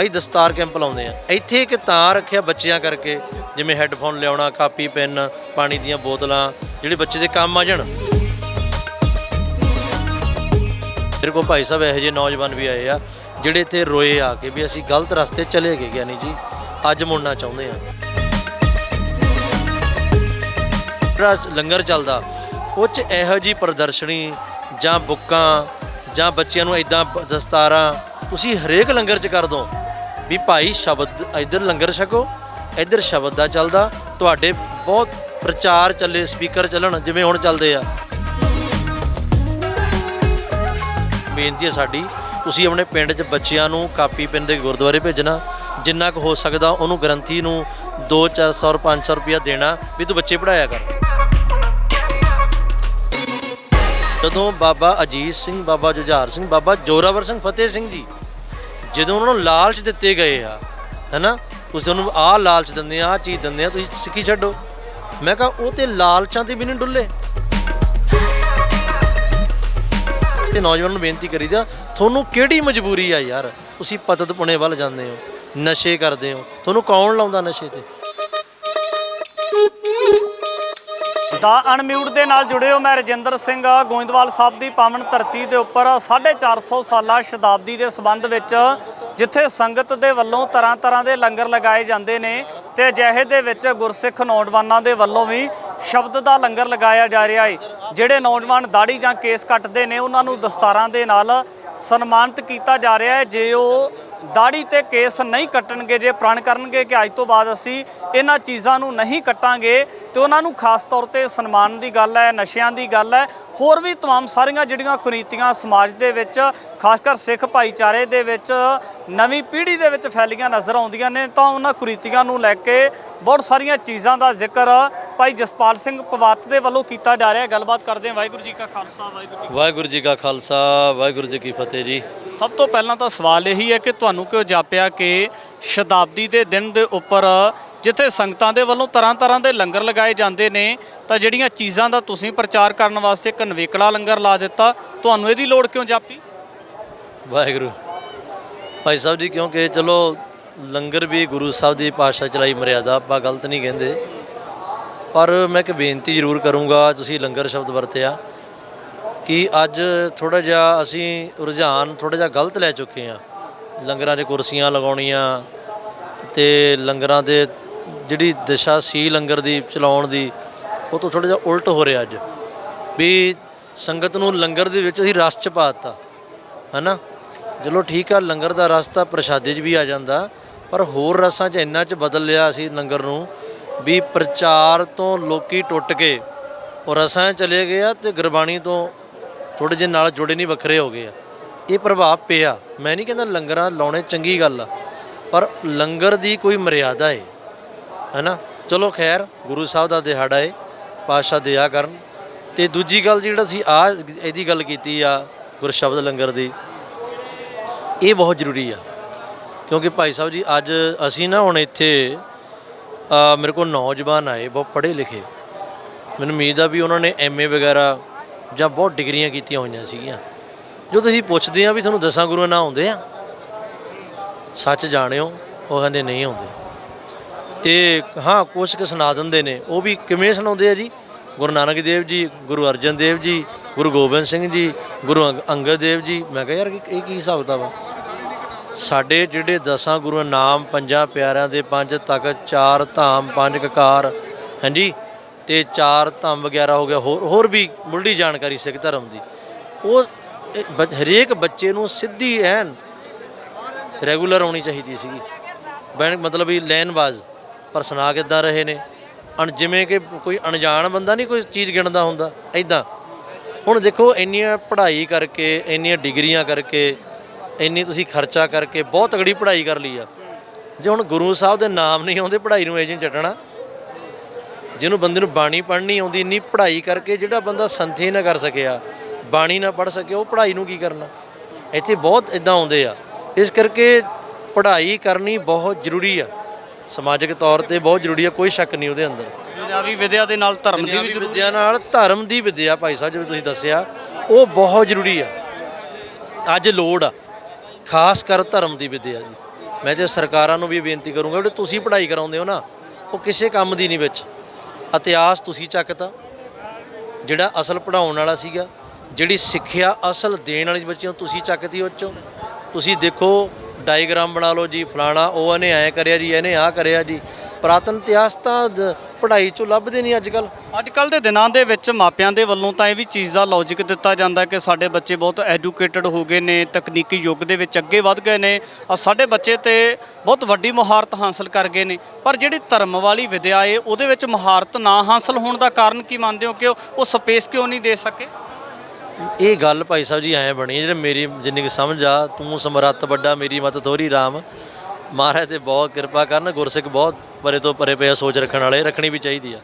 ਅਸੀਂ ਦਸਤਾਰ ਕੈਂਪ ਲਾਉਂਦੇ ਆ ਇੱਥੇ ਇੱਕ ਤਾਂ ਰੱਖਿਆ ਬੱਚਿਆਂ ਕਰਕੇ, ਜਿਵੇਂ ਹੈੱਡਫੋਨ ਲਿਆਉਣਾ, ਕਾਪੀ, ਪੈਨ, ਪਾਣੀ ਦੀਆਂ ਬੋਤਲਾਂ, ਜਿਹੜੇ ਬੱਚੇ ਦੇ ਕੰਮ ਆ ਜਾਣ। ਮੇਰੇ ਕੋਲ ਭਾਈ ਸਾਹਿਬ ਇਹੋ ਜਿਹੇ ਨੌਜਵਾਨ ਵੀ ਆਏ ਆ, ਜਿਹੜੇ ਇੱਥੇ ਰੋਏ ਆ ਕੇ ਵੀ ਅਸੀਂ ਗਲਤ ਰਸਤੇ ਚਲੇ ਗਏ ਗਿਆਨੀ ਜੀ। ਅੱਜ ਮੁੜਨਾ ਚਾਹੁੰਦੇ ਆ। ਜਿਹੜਾ ਲੰਗਰ ਚੱਲਦਾ, ਉਹ ਚ ਇਹੋ ਜੀ ਪ੍ਰਦਰਸ਼ਨੀ ਜਾਂ ਬੁੱਕਾਂ ਜਾਂ ਬੱਚਿਆਂ ਨੂੰ ਇਦਾਂ ਦਸਤਾਰਾਂ, ਤੁਸੀਂ ਹਰੇਕ ਲੰਗਰ ਚ ਕਰ ਦੋ। ਵੀ ਭਾਈ ਸ਼ਬਦ, ਇੱਧਰ ਲੰਗਰ ਛਕੋ, ਇੱਧਰ ਸ਼ਬਦ ਦਾ ਚੱਲਦਾ। ਤੁਹਾਡੇ ਬਹੁਤ ਪ੍ਰਚਾਰ ਚੱਲੇ, ਸਪੀਕਰ ਚੱਲਣ, ਜਿਵੇਂ ਹੁਣ ਚੱਲਦੇ ਆ। ਬੇਨਤੀ ਹੈ ਸਾਡੀ, ਤੁਸੀਂ ਆਪਣੇ ਪਿੰਡ 'ਚ ਬੱਚਿਆਂ ਨੂੰ ਕਾਪੀ ਪੈਨ ਦੇ ਗੁਰਦੁਆਰੇ ਭੇਜਣਾ। ਜਿੰਨਾ ਕੁ ਹੋ ਸਕਦਾ, ਉਹਨੂੰ ਗ੍ਰੰਥੀ ਨੂੰ 2-400 500 ਰੁਪਇਆ ਦੇਣਾ। ਵੀ ਤੂੰ ਬੱਚੇ ਪੜਾਇਆ ਕਰ। ਜਦੋਂ ਬਾਬਾ ਅਜੀਤ ਸਿੰਘ, ਬਾਬਾ ਜੁਝਾਰ ਸਿੰਘ, ਬਾਬਾ ਜੋਰਾਵਰ ਸਿੰਘ, ਫਤਿਹ ਸਿੰਘ ਜੀ, ਜਦੋਂ ਉਹਨਾਂ ਨੂੰ ਲਾਲਚ ਦਿੱਤੇ ਗਏ ਆ, ਹੈਨਾ, ਤੁਸੀਂ ਉਹਨੂੰ ਆਹ ਲਾਲਚ ਦਿੰਦੇ ਆ, ਆਹ ਚੀਜ਼ ਦਿੰਦੇ ਆ, ਤੁਸੀਂ ਸਿੱਖੀ ਛੱਡੋ। ਮੈਂ ਕਿਹਾ, ਉਹ ਤੇ ਲਾਲਚਾਂ ਤੇ ਵੀ ਨਹੀਂ ਡੁੱਲੇ। ਤੇ ਨੌਜਵਾਨ ਨੂੰ ਬੇਨਤੀ ਕਰੀਦਾ ਤੁਹਾਨੂੰ ਕਿਹੜੀ ਮਜਬੂਰੀ ਆ ਯਾਰ? ਤੁਸੀਂ ਪਤਤ ਪੁਣੇ ਵੱਲ ਜਾਂਦੇ ਹੋ, ਨਸ਼ੇ ਕਰਦੇ ਹੋ। ਤੁਹਾਨੂੰ ਕੌਣ ਲਾਉਂਦਾ ਨਸ਼ੇ ਤੇ? ਦਾ ਅਨਮਿਊਟ ਦੇ ਨਾਲ ਜੁੜੇ ਹੋ ਮੈਂ ਰਜਿੰਦਰ ਸਿੰਘ ਗੋਇੰਦਵਾਲ ਸਾਹਿਬ ਦੀ ਪਾਵਨ ਧਰਤੀ ਦੇ ਉੱਪਰ 450 ਸਾਲਾ ਸ਼ਤਾਬਦੀ ਦੇ ਸਬੰਧ ਵਿੱਚ, ਜਿੱਥੇ ਸੰਗਤ ਦੇ ਵੱਲੋਂ ਤਰ੍ਹਾਂ ਤਰ੍ਹਾਂ ਦੇ ਲੰਗਰ ਲਗਾਏ ਜਾਂਦੇ ਨੇ ਤੇ ਅਜਿਹੇ ਦੇ ਵਿੱਚ ਗੁਰਸਿੱਖ ਨੌਜਵਾਨਾਂ ਦੇ ਵੱਲੋਂ ਵੀ ਸ਼ਬਦ ਦਾ ਲੰਗਰ ਲਗਾਇਆ ਜਾ ਰਿਹਾ ਹੈ ਜਿਹੜੇ ਨੌਜਵਾਨ ਦਾੜੀ ਜਾਂ ਕੇਸ ਕੱਟਦੇ ਨੇ, ਉਹਨਾਂ ਨੂੰ ਦਸਤਾਰਾਂ ਦੇ ਨਾਲ ਸਨਮਾਨਿਤ ਕੀਤਾ ਜਾ ਰਿਹਾ ਹੈ ਜੇ ਉਹ ਦਾੜੀ ਤੇ ਕੇਸ ਨਹੀਂ ਕੱਟਣਗੇ ਜੇ ਪ੍ਰਣ ਕਰਨਗੇ ਕਿ ਅੱਜ ਤੋਂ ਬਾਅਦ ਅਸੀਂ ਇਹਨਾਂ ਚੀਜ਼ਾਂ ਨੂੰ ਨਹੀਂ ਕੱਟਾਂਗੇ ਤੇ ਉਹਨਾਂ ਨੂੰ ਖਾਸ ਤੌਰ ਤੇ ਸਨਮਾਨ ਦੀ ਗੱਲ ਹੈ ਨਸ਼ਿਆਂ ਦੀ ਗੱਲ ਹੈ ਹੋਰ ਵੀ तमाम ਸਾਰੀਆਂ ਜਿਹੜੀਆਂ ਕੁਰੀਤੀਆਂ ਸਮਾਜ ਦੇ ਵਿੱਚ ਖਾਸ ਕਰ ਸਿੱਖ ਭਾਈਚਾਰੇ ਦੇ ਵਿੱਚ ਨਵੀਂ ਪੀੜ੍ਹੀ ਦੇ ਵਿੱਚ ਫੈਲੀਆਂ ਨਜ਼ਰ ਆਉਂਦੀਆਂ ਨੇ ਤਾਂ ਉਹਨਾਂ ਕੁਰੀਤੀਆਂ ਨੂੰ ਲੈ ਕੇ ਬਹੁਤ ਸਾਰੀਆਂ ਚੀਜ਼ਾਂ ਦਾ ਜ਼ਿਕਰ ਭਾਈ ਜਸਪਾਲ ਸਿੰਘ ਪਵਾਤ ਦੇ ਵੱਲੋਂ ਕੀਤਾ ਜਾ ਰਿਹਾ ਗੱਲਬਾਤ ਕਰਦੇ ਹਾਂ। ਵਾਹਿਗੁਰੂ ਜੀ ਕਾ ਖਾਲਸਾ ਵਾਹਿਗੁਰੂ ਜੀ ਵਾਹਿਗੁਰੂ ਜੀ ਕਾ ਖਾਲਸਾ ਵਾਹਿਗੁਰੂ ਜੀ ਕੀ ਫਤਿਹ ਜੀ। ਸਭ ਤੋਂ ਪਹਿਲਾਂ ਤਾਂ ਸਵਾਲ ਇਹੀ ਹੈ ਕਿ ਤੁਹਾਨੂੰ ਕਿਉਂ ਜਾਪਿਆ ਕਿ ਸ਼ਤਾਬਦੀ ਦੇ ਦਿਨ ਦੇ ਉੱਪਰ ਜਿੱਥੇ ਸੰਗਤਾਂ ਦੇ ਵੱਲੋਂ ਤਰ੍ਹਾਂ ਤਰ੍ਹਾਂ ਦੇ ਲੰਗਰ ਲਗਾਏ ਜਾਂਦੇ ਨੇ ਤਾਂ ਜਿਹੜੀਆਂ ਚੀਜ਼ਾਂ ਦਾ ਤੁਸੀਂ ਪ੍ਰਚਾਰ ਕਰਨ ਵਾਸਤੇ ਇੱਕ ਨਵੇਕਲਾ ਲੰਗਰ ਲਾ ਦਿੱਤਾ ਤੁਹਾਨੂੰ ਇਹਦੀ ਲੋੜ ਕਿਉਂ ਜਾਪੀ? ਵਾਹਿਗੁਰੂ। ਭਾਈ ਸਾਹਿਬ ਜੀ ਕਿਉਂਕਿ ਚਲੋ ਲੰਗਰ ਵੀ ਗੁਰੂ ਸਾਹਿਬ ਦੀ ਪਾਤਸ਼ਾਹ ਚਲਾਈ ਮਰਿਆਦਾ ਆਪਾਂ ਗਲਤ ਨਹੀਂ ਕਹਿੰਦੇ। ਪਰ ਮੈਂ ਇੱਕ ਬੇਨਤੀ ਜ਼ਰੂਰ ਕਰੂੰਗਾ, ਤੁਸੀਂ ਲੰਗਰ ਸ਼ਬਦ ਵਰਤਿਆ, ਕਿ ਅੱਜ ਥੋੜਾ ਜਿਹਾ ਅਸੀਂ ਰੁਝਾਨ ਥੋੜਾ ਜਿਹਾ ਗਲਤ ਲੈ ਚੁੱਕੇ ਆ ਲੰਗਰਾਂ 'ਤੇ ਕੁਰਸੀਆਂ ਲਗਾਉਣੀਆਂ ਤੇ ਲੰਗਰਾਂ ਦੇ ਜਿਹੜੀ ਦਿਸ਼ਾ ਸੀ ਲੰਗਰ ਦੀ ਚਲਾਉਣ ਦੀ, ਉਹ ਤੋਂ ਥੋੜਾ ਜਿਹਾ ਉਲਟ ਹੋ ਰਿਹਾ ਅੱਜ। ਵੀ ਸੰਗਤ ਨੂੰ ਲੰਗਰ ਦੇ ਵਿੱਚ ਅਸੀਂ ਰਸ ਚ ਪਾਤਾ ਹਨਾ? ਚਲੋ ਠੀਕ ਆ, ਲੰਗਰ ਦਾ ਰਸ ਤਾਂ ਪ੍ਰਸ਼ਾਦੇ 'ਚ ਵੀ ਆ ਜਾਂਦਾ, ਪਰ ਹੋਰ ਰਸਾਂ 'ਚ ਇੰਨਾ 'ਚ ਬਦਲ ਲਿਆ ਅਸੀਂ ਲੰਗਰ ਨੂੰ ਵੀ ਪ੍ਰਚਾਰ ਤੋਂ ਲੋਕੀ ਟੁੱਟ ਕੇ ਉਹ ਰਸਾਂ ਚਲੇ ਗਏ ਆ ਤੇ ਗੁਰਬਾਣੀ ਤੋਂ ਥੋੜੇ ਜਿਹੇ ਨਾਲ ਜੁੜੇ ਨਹੀਂ, ਵੱਖਰੇ ਹੋ ਗਏ ਆ। ਇਹ ਪ੍ਰਭਾਵ ਪਿਆ। ਮੈਂ ਨਹੀਂ ਕਹਿੰਦਾ ਲੰਗਰਾਂ ਲਾਉਣੇ ਚੰਗੀ ਗੱਲ ਆ, ਪਰ ਲੰਗਰ ਦੀ ਕੋਈ ਮਰਿਆਦਾ ਹੈ ਹੈਨਾ? ਚਲੋ ਖੈਰ, ਗੁਰੂ ਸਾਹਿਬ ਦਾ ਦਿਹਾੜਾ ਏ, ਪਾਤਸ਼ਾਹ ਦਿਆ ਕਰਨ। ਤੇ ਦੂਜੀ ਗੱਲ ਜਿਹੜਾ ਸੀ ਆ ਇਹਦੀ ਗੱਲ ਕੀਤੀ ਆ, ਗੁਰਸ਼ਬਦ ਲੰਗਰ ਦੀ, ਇਹ ਬਹੁਤ ਜ਼ਰੂਰੀ ਆ। ਕਿਉਂਕਿ ਭਾਈ ਸਾਹਿਬ ਜੀ, ਅੱਜ ਅਸੀਂ ਨਾ ਹੁਣ ਇੱਥੇ ਮੇਰੇ ਕੋਲ ਨੌਜਵਾਨ ਆਏ, ਬਹੁਤ ਪੜ੍ਹੇ ਲਿਖੇ। ਮੈਨੂੰ ਉਮੀਦ ਆ ਵੀ ਉਹਨਾਂ ਨੇ ਐਮਏ ਵਗੈਰਾ ਜਾਂ ਬਹੁਤ ਡਿਗਰੀਆਂ ਕੀਤੀਆਂ ਹੋਈਆਂ ਸੀਗੀਆਂ। ਜੋ ਤੁਸੀਂ ਪੁੱਛਦੇ ਆ ਵੀ ਤੁਹਾਨੂੰ ਦਸਾਂ ਗੁਰੂਆਂ ਨਾਂ ਆਉਂਦੇ ਆ? ਸੱਚ ਜਾਣਿਓ, ਉਹ ਕਹਿੰਦੇ ਨਹੀਂ ਆਉਂਦੇ। ਤੇ ਹਾਂ ਕੁਛ ਕੁ ਸੁਣਾ ਦਿੰਦੇ ਨੇ। ਉਹ ਵੀ ਕਿਵੇਂ ਸੁਣਾਉਂਦੇ ਆ ਜੀ? ਗੁਰੂ ਨਾਨਕ ਦੇਵ ਜੀ, ਗੁਰੂ ਅਰਜਨ ਦੇਵ ਜੀ, ਗੁਰੂ ਗੋਬਿੰਦ ਸਿੰਘ ਜੀ, ਗੁਰੂ ਅੰਗ- ਅੰਗਦ ਦੇਵ ਜੀ। ਮੈਂ ਕਿਹਾ ਯਾਰ, ਇਹ ਇਹ ਕੀ ਹਿਸਾਬ ਕਿਤਾਬ ਆ? ਸਾਡੇ ਜਿਹੜੇ ਦਸਾਂ ਗੁਰੂਆਂ ਨਾਮ, ਪੰਜਾਂ ਪਿਆਰਿਆਂ ਦੇ ਪੰਜ ਤਖਤ, ਚਾਰ ਧਾਮ, ਪੰਜ ਕਕਾਰ, ਹਾਂਜੀ, ਤੇ ਚਾਰ ਧਾਮ ਵਗੈਰਾ ਹੋ ਗਿਆ, ਹੋਰ ਹੋਰ ਵੀ ਮੁੱਢਲੀ ਜਾਣਕਾਰੀ ਸਿੱਖ ਧਰਮ ਦੀ। ਉਹ ਹਰੇਕ ਬੱਚੇ ਨੂੰ ਸਿੱਧੀ ਐਨ ਰੈਗੂਲਰ ਹੋਣੀ ਚਾਹੀਦੀ ਸੀਗੀ। ਬੈਣ ਮਤਲਬ ਵੀ ਲੈਨਬਾਜ਼ ਪਰ ਸੁਣਾ ਕਿੱਦਾਂ ਰਹੇ ਨੇ। ਅਣ ਜਿਵੇਂ ਕਿ ਕੋਈ ਅਣਜਾਣ ਬੰਦਾ ਨਹੀਂ ਕੋਈ ਚੀਜ਼ ਗਿਣਦਾ ਹੁੰਦਾ ਐਦਾਂ ਹੁਣ ਦੇਖੋ, ਇੰਨੀਆਂ ਪੜ੍ਹਾਈ ਕਰਕੇ, ਇੰਨੀਆਂ ਡਿਗਰੀਆਂ ਕਰਕੇ ਇੰਨੀ ਤੁਸੀਂ ਖਰਚਾ ਕਰਕੇ ਬਹੁਤ ਤਗੜੀ ਪੜ੍ਹਾਈ ਕਰ ਲਈ ਆ। ਜੇ ਹੁਣ ਗੁਰੂ ਸਾਹਿਬ ਦੇ ਨਾਮ ਨਹੀਂ ਆਉਂਦੇ ਪੜ੍ਹਾਈ ਨੂੰ ਇਹ ਛੱਡਣਾ ਜਿਹਨੂੰ ਬੰਦੇ ਨੂੰ ਬਾਣੀ ਪੜ੍ਹਨੀ ਆਉਂਦੀ ਇੰਨੀ ਪੜ੍ਹਾਈ ਕਰਕੇ ਜਿਹੜਾ ਬੰਦਾ ਸੰਥੇ ਨਾ ਕਰ ਸਕਿਆ ਬਾਣੀ ਨਾ ਪੜ੍ਹ ਸਕਿਆ ਉਹ ਪੜ੍ਹਾਈ ਨੂੰ ਕੀ ਕਰਨਾ? ਇੱਥੇ ਬਹੁਤ ਇਦਾਂ ਆਉਂਦੇ ਆ। ਇਸ ਕਰਕੇ ਪੜ੍ਹਾਈ ਕਰਨੀ ਬਹੁਤ ਜ਼ਰੂਰੀ ਆ। ਸਮਾਜਿਕ ਤੌਰ ਤੇ ਬਹੁਤ ਜ਼ਰੂਰੀ ਆ ਕੋਈ ਸ਼ੱਕ ਨਹੀਂ ਉਹਦੇ ਅੰਦਰ। ਦੁਨਿਆਵੀ ਵਿਦਿਆ ਦੇ ਨਾਲ ਧਰਮ ਦੀ ਵੀ ਵਿਦਿਆ ਨਾਲ ਧਰਮ ਦੀ ਵਿਦਿਆ ਭਾਈ ਸਾਹਿਬ ਜਿਵੇਂ ਤੁਸੀਂ ਦੱਸਿਆ ਉਹ ਬਹੁਤ ਜ਼ਰੂਰੀ ਆ। ਅੱਜ ਲੋੜ ਆ। ਖਾਸ ਕਰ ਧਰਮ ਦੀ ਵਿਦਿਆ ਜੀ। ਮੈਂ ਤੇ ਸਰਕਾਰਾਂ ਨੂੰ ਵੀ ਬੇਨਤੀ ਕਰੂੰਗਾ, ਜਿਹੜੇ ਤੁਸੀਂ ਪੜ੍ਹਾਈ ਕਰਾਉਂਦੇ ਹੋ ਨਾ, ਉਹ ਕਿਸੇ ਕੰਮ ਦੀ ਨਹੀਂ ਵਿੱਚ। ਇਤਿਹਾਸ ਤੁਸੀਂ ਚੱਕਤਾ, ਜਿਹੜਾ ਅਸਲ ਪੜਾਉਣ ਵਾਲਾ ਸੀਗਾ, ਜਿਹੜੀ ਸਿੱਖਿਆ ਅਸਲ ਦੇਣ ਵਾਲੀ ਬੱਚਿਆਂ ਤੁਸੀਂ ਚੱਕਤੀ ਉਹ ਚੋਂ। ਤੁਸੀਂ ਦੇਖੋ ਡਾਇਗਰਾਮ ਬਣਾ ਲਓ ਜੀ, ਫਲਾਣਾ, ਉਹ ਇਹਨੇ ਐ ਕਰਿਆ ਜੀ, ਇਹਨੇ ਆ ਕਰਿਆ ਜੀ। ਪ੍ਰਾਤਨ ਇਤਿਹਾਸ ਤਾਂ ਪੜ੍ਹਾਈ ਚੋਂ ਲੱਭਦੇ ਨਹੀਂ ਅੱਜ ਕੱਲ ਅੱਜ ਕੱਲ ਦੇ ਦਿਨਾਂ ਦੇ ਵਿੱਚ ਮਾਪਿਆਂ ਦੇ ਵੱਲੋਂ ਤਾਂ ਇਹ ਵੀ ਚੀਜ਼ ਦਾ ਲੌਜੀਕ ਦਿੱਤਾ ਜਾਂਦਾ ਕਿ ਸਾਡੇ ਬੱਚੇ ਬਹੁਤ ਐਜੂਕੇਟਡ ਹੋ ਗਏ ਨੇ ਤਕਨੀਕੀ ਯੁੱਗ ਦੇ ਵਿੱਚ ਅੱਗੇ ਵਧ ਗਏ ਨੇ ਔਰ ਸਾਡੇ ਬੱਚੇ ਤੇ ਬਹੁਤ ਵੱਡੀ ਮਹਾਰਤ ਹਾਸਲ ਕਰ ਗਏ ਨੇ। ਪਰ ਜਿਹੜੀ ਧਰਮ ਵਾਲੀ ਵਿਦਿਆ ਏ ਉਹਦੇ ਵਿੱਚ ਮਹਾਰਤ ਨਾ ਹਾਸਲ ਹੋਣ ਦਾ ਕਾਰਨ ਕੀ ਮੰਨਦੇ ਹੋ ਕਿ ਉਹ- ਸਪੇਸ ਕਿਉਂ ਨਹੀਂ ਦੇ ਸਕੇ? ਇਹ ਗੱਲ ਭਾਈ ਸਾਹਿਬ ਜੀ ਐਂ ਬਣੀ ਜਿਹੜੇ ਮੇਰੀ ਜਿੰਨੀ ਕੁ ਸਮਝ ਆ ਤੂੰ ਸਮਰੱਥ ਵੱਡਾ ਮੇਰੀ ਮਤ ਥੋੜੀ ਰਾਮ। ਮਹਾਰਾਜ ਤੇ ਬਹੁਤ ਕਿਰਪਾ ਕਰਨ, ਗੁਰਸਿੱਖ ਬਹੁਤ ਪਰੇ ਤੋਂ ਪਰੇ ਪਿਆ ਸੋਚ ਰੱਖਣ ਵਾਲੇ, ਰੱਖਣੀ ਵੀ ਚਾਹੀਦੀ ਆ।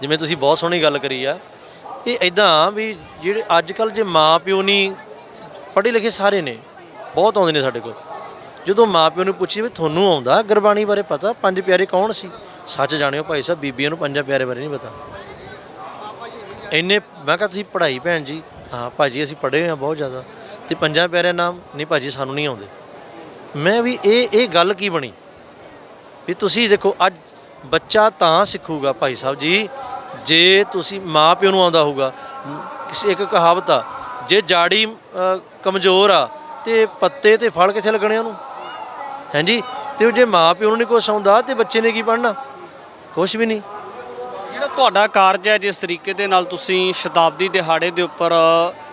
ਜਿਵੇਂ ਤੁਸੀਂ ਬਹੁਤ ਸੋਹਣੀ ਗੱਲ ਕਰੀ ਆ, ਇਹ ਇਦਾਂ ਵੀ ਜਿਹੜੇ ਅੱਜ ਕੱਲ ਜੇ ਮਾਂ ਪਿਓ ਨਹੀਂ ਪੜ੍ਹੇ ਲਿਖੇ ਸਾਰੇ ਨੇ, ਬਹੁਤ ਆਉਂਦੇ ਨੇ ਸਾਡੇ ਕੋਲ। ਜਦੋਂ ਮਾਂ ਪਿਓ ਨੂੰ ਪੁੱਛੀ ਵੀ ਤੁਹਾਨੂੰ ਆਉਂਦਾ ਗੁਰਬਾਣੀ ਬਾਰੇ ਪਤਾ, ਪੰਜ ਪਿਆਰੇ ਕੌਣ ਸੀ? ਸੱਚ ਜਾਣਿਓ ਭਾਈ ਸਾਹਿਬ, ਬੀਬੀਆਂ ਨੂੰ ਪੰਜਾਂ ਪਿਆਰੇ ਬਾਰੇ ਨਹੀਂ ਪਤਾ। ਇੰਨੇ, ਮੈਂ ਕਿਹਾ ਤੁਸੀਂ ਪੜ੍ਹਾਈ ਭੈਣ ਜੀ, ਹਾਂ ਭਾਜੀ ਅਸੀਂ ਪੜ੍ਹੇ ਹੋਏ ਹਾਂ ਬਹੁਤ ਜ਼ਿਆਦਾ, ਤੇ ਪੰਜਾਂ ਪਿਆਰਿਆਂ ਨਾਮ ਨਹੀਂ ਭਾਜੀ ਸਾਨੂੰ ਨਹੀਂ ਆਉਂਦੇ। ਮੈਂ ਵੀ ਇਹ ਇਹ ਗੱਲ ਕੀ ਬਣੀ? ਵੀ ਤੁਸੀਂ ਦੇਖੋ, ਅੱਜ ਬੱਚਾ ਤਾਂ ਸਿੱਖੂਗਾ ਭਾਈ ਸਾਹਿਬ ਜੀ, ਜੇ ਤੁਸੀਂ ਮਾਂ ਪਿਓ ਨੂੰ ਆਉਂਦਾ ਹੋਊਗਾ। ਕਿਸੇ ਇੱਕ ਕਹਾਵਤ ਆ, ਜੇ ਜਾੜੀ ਕਮਜ਼ੋਰ ਆ, ਤੇ ਪੱਤੇ ਤੇ ਫਲ ਕਿੱਥੇ ਲੱਗਣੇ ਉਹਨੂੰ? ਹਾਂਜੀ ਤੇ ਉਹ ਜੇ ਮਾਂ ਪਿਓ ਨੂੰ ਨਹੀਂ ਕੁਛ ਆਉਂਦਾ, ਤੇ ਬੱਚੇ ਨੇ ਕੀ ਪੜ੍ਹਨਾ? ਕੁਛ ਵੀ ਨਹੀਂ ਜਿਹੜਾ ਤੁਹਾਡਾ ਕਾਰਜ ਹੈ, ਜਿਸ ਤਰੀਕੇ ਦੇ ਨਾਲ ਤੁਸੀਂ ਸ਼ਤਾਬਦੀ ਦਿਹਾੜੇ ਦੇ ਉੱਪਰ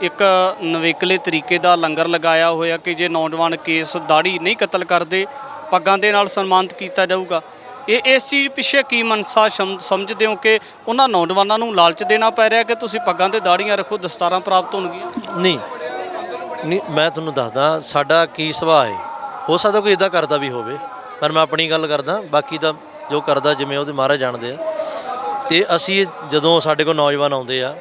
ਇੱਕ ਨਵੇਕਲੇ ਤਰੀਕੇ ਦਾ ਲੰਗਰ ਲਗਾਇਆ ਹੋਇਆ ਕਿ ਜੇ ਨੌਜਵਾਨ ਕੇਸ ਦਾੜੀ ਨਹੀਂ ਕਤਲ ਕਰਦੇ, ਪੱਗਾਂ ਦੇ ਨਾਲ ਸਨਮਾਨਿਤ ਕੀਤਾ ਜਾਊਗਾ। ਇਹ, ਇਸ ਚੀਜ਼ ਪਿੱਛੇ ਕੀ ਮਨਸਾ ਸ਼ਮ- ਸਮਝਦੇ ਹੋ ਕਿ ਉਹਨਾਂ ਨੌਜਵਾਨਾਂ ਨੂੰ ਲਾਲਚ ਦੇਣਾ ਪੈ ਰਿਹਾ ਕਿ ਤੁਸੀਂ ਪੱਗਾਂ ਤੇ ਦਾੜੀਆਂ ਰੱਖੋ, ਦਸਤਾਰਾਂ ਪ੍ਰਾਪਤ ਹੋਣਗੀਆਂ? ਨਹੀਂ। ਨਹੀਂ, ਮੈਂ ਤੁਹਾਨੂੰ ਦੱਸਦਾ, ਸਾਡਾ ਕੀ ਸੁਭਾਅ ਹੈ? ਹੋ ਸਕਦਾ ਕੋਈ ਇਦਾਂ ਕਰਦਾ ਵੀ ਹੋਵੇ, ਪਰ ਮੈਂ ਆਪਣੀ ਗੱਲ ਕਰਦਾ, ਬਾਕੀ ਤਾਂ ਜੋ ਕਰਦਾ ਜਿਵੇਂ ਉਹਦੇ ਮਹਾਰਾਜ ਜਾਣਦੇ ਆ। ਤੇ ਅਸੀਂ ਜਦੋਂ ਸਾਡੇ ਕੋਲ ਨੌਜਵਾਨ ਆਉਂਦੇ ਆ,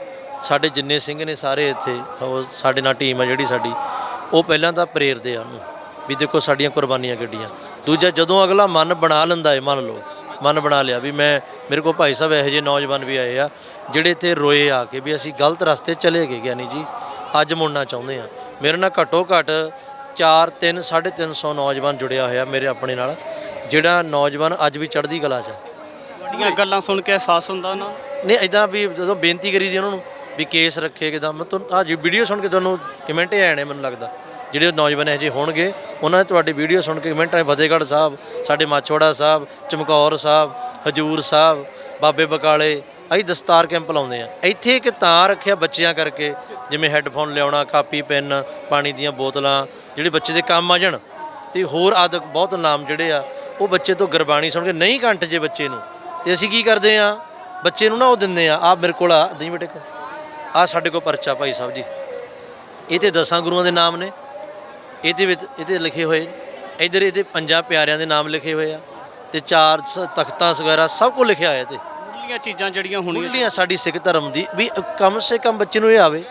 ਸਾਡੇ ਜਿੰਨੇ ਸਿੰਘ ਨੇ ਸਾਰੇ ਇੱਥੇ, ਉਹ ਸਾਡੇ ਨਾਲ ਟੀਮ ਆ ਜਿਹੜੀ ਸਾਡੀ, ਉਹ ਪਹਿਲਾਂ ਤਾਂ ਪ੍ਰੇਰਦੇ ਆ ਉਹਨੂੰ, ਵੀ ਦੇਖੋ ਸਾਡੀਆਂ ਕੁਰਬਾਨੀਆਂ ਗੱਡੀਆਂ ਦੂਜਾ ਜਦੋਂ ਅਗਲਾ ਮਨ ਬਣਾ ਲੈਂਦਾ ਏ, ਮੰਨ ਲਓ, ਮਨ ਬਣਾ ਲਿਆ ਵੀ ਮੈਂ, ਮੇਰੇ ਕੋਲ ਭਾਈ ਸਾਹਿਬ ਇਹੋ ਜਿਹੇ ਨੌਜਵਾਨ ਵੀ ਆਏ ਆ, ਜਿਹੜੇ ਇੱਥੇ ਰੋਏ ਆ ਕੇ ਵੀ ਅਸੀਂ ਗਲਤ ਰਸਤੇ ਚਲੇ ਗਏ, ਗਿਆਨੀ ਜੀ, ਅੱਜ ਮੁੜਨਾ ਚਾਹੁੰਦੇ ਆ। ਮੇਰੇ ਨਾਲ ਘੱਟੋ ਘੱਟ 4 3 350 ਨੌਜਵਾਨ ਜੁੜਿਆ ਹੋਇਆ ਮੇਰੇ ਆਪਣੇ ਨਾਲ, ਜਿਹੜਾ ਨੌਜਵਾਨ ਅੱਜ ਵੀ ਚੜ੍ਹਦੀ ਕਲਾ 'ਚ ਆ ਗੱਲਾਂ ਸੁਣ ਕੇ ਅਹਿਸਾਸ ਹੁੰਦਾ ਨਾ। ਨਹੀਂ ਇਦਾਂ ਵੀ ਜਦੋਂ ਬੇਨਤੀ ਕਰੀ ਦੀ ਉਹਨਾਂ ਨੂੰ ਵੀ ਕੇਸ ਰੱਖੇ ਕਿਦਾਂ, ਮੈਂ ਤੁਹਾਨੂੰ ਆ ਜੀ ਵੀਡੀਓ ਸੁਣ ਕੇ ਤੁਹਾਨੂੰ ਕਮੈਂਟ ਹੀ ਆਣੇ ਮੈਨੂੰ ਲੱਗਦਾ। ਜਿਹੜੇ ਨੌਜਵਾਨ ਇਹੋ ਜਿਹੇ ਹੋਣਗੇ, ਉਹਨਾਂ ਨੇ ਤੁਹਾਡੀ ਵੀਡੀਓ ਸੁਣ ਕੇ ਕਮੈਂਟਾਂ 'ਚ ਫਤਿਹਗੜ੍ਹ ਸਾਹਿਬ, ਸਾਡੇ ਮਾਛੋੜਾ ਸਾਹਿਬ, ਚਮਕੌਰ ਸਾਹਿਬ, ਹਜੂਰ ਸਾਹਿਬ, ਬਾਬੇ ਬਕਾਲੇ ਅਸੀਂ ਦਸਤਾਰ ਕੈਂਪ ਲਾਉਂਦੇ ਆ। ਇੱਥੇ ਇੱਕ ਤਾਂ ਰੱਖਿਆ ਬੱਚਿਆਂ ਕਰਕੇ, ਜਿਵੇਂ ਹੈੱਡਫੋਨ ਲਿਆਉਣਾ, ਕਾਪੀ ਪੈਨ ਪਾਣੀ ਦੀਆਂ ਬੋਤਲਾਂ, ਜਿਹੜੇ ਬੱਚੇ ਦੇ ਕੰਮ ਆ ਜਾਣ। ਤੇ ਹੋਰ ਆਦਿਕ ਬਹੁਤ ਨਾਮ ਜਿਹੜੇ ਆ, ਉਹ ਬੱਚੇ ਤੋਂ ਗੁਰਬਾਣੀ ਸੁਣ ਕੇ ਨਹੀਂ ਘੰਟ ਜੇ ਬੱਚੇ ਨੂੰ। ਤੇ ਅਸੀਂ ਕੀ ਕਰਦੇ ਆ ਬੱਚੇ ਨੂੰ ਨਾ ਉਹ ਦਿੰਦੇ ਆ ਆ ਮੇਰੇ ਕੋਲ ਆ ਦਈ ਬੇਟੇ ਆ ਸਾਡੇ ਕੋਲ ਪਰਚਾ ਭਾਈ ਸਾਹਿਬ ਜੀ। ਇਹ ਤੇ ਦਸਾਂ ਗੁਰੂਆਂ ਦੇ ਨਾਮ ਨੇ। ਇਹਦੇ ਵਿੱਚ ਇਹਦੇ ਲਿਖੇ ਹੋਏ। ਇੱਧਰ ਇਹਦੇ ਪੰਜਾਂ ਪਿਆਰਿਆਂ ਦੇ ਨਾਮ ਲਿਖੇ ਹੋਏ ਆ। ਤੇ ਚਾਰ ਤਖਤਾਂ ਵਗੈਰਾ ਸਭ ਕੁਝ ਲਿਖਿਆ ਹੋਇਆ ਤੇ। ਮੁੱਢਲੀਆਂ ਚੀਜ਼ਾਂ ਜਿਹੜੀਆਂ ਹੋਣੀਆਂ ਮੁੱਢਲੀਆਂ ਸਾਡੀ ਸਿੱਖ ਧਰਮ ਦੀ ਵੀ ਕਮ ਸੇ ਕਮ ਬੱਚੇ ਨੂੰ ਇਹ ਆਵੇ।